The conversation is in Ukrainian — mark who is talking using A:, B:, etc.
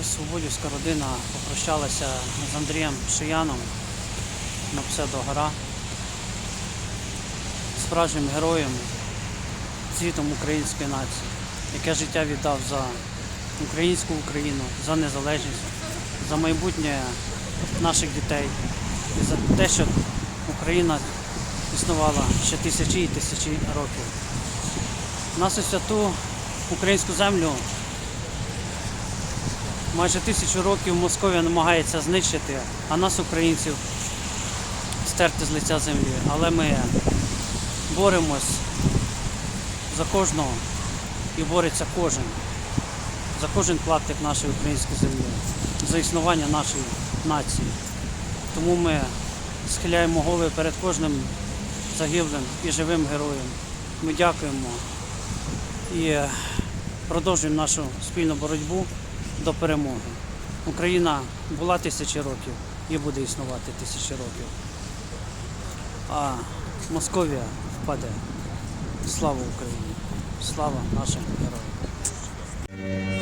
A: Ось Свободівська родина попрощалася з Андрієм Шияном. На псевдогора, справжнім героєм, цвітом української нації, яке життя віддав за українську Україну, за незалежність, за майбутнє наших дітей. І за те, щоб Україна існувала ще тисячі і тисячі років. Нашу святу українську землю майже тисячу років Московія намагається знищити, а нас, українців, стерти з лиця землі. Але ми боремось за кожного і бореться кожен, за кожен клаптик нашої української землі, за існування нашої нації. Тому ми схиляємо голови перед кожним загиблим і живим героєм. Ми дякуємо і продовжуємо нашу спільну боротьбу до перемоги. Україна була тисячі років і буде існувати тисячі років. А Московія впаде. Слава Україні! Слава нашим героям!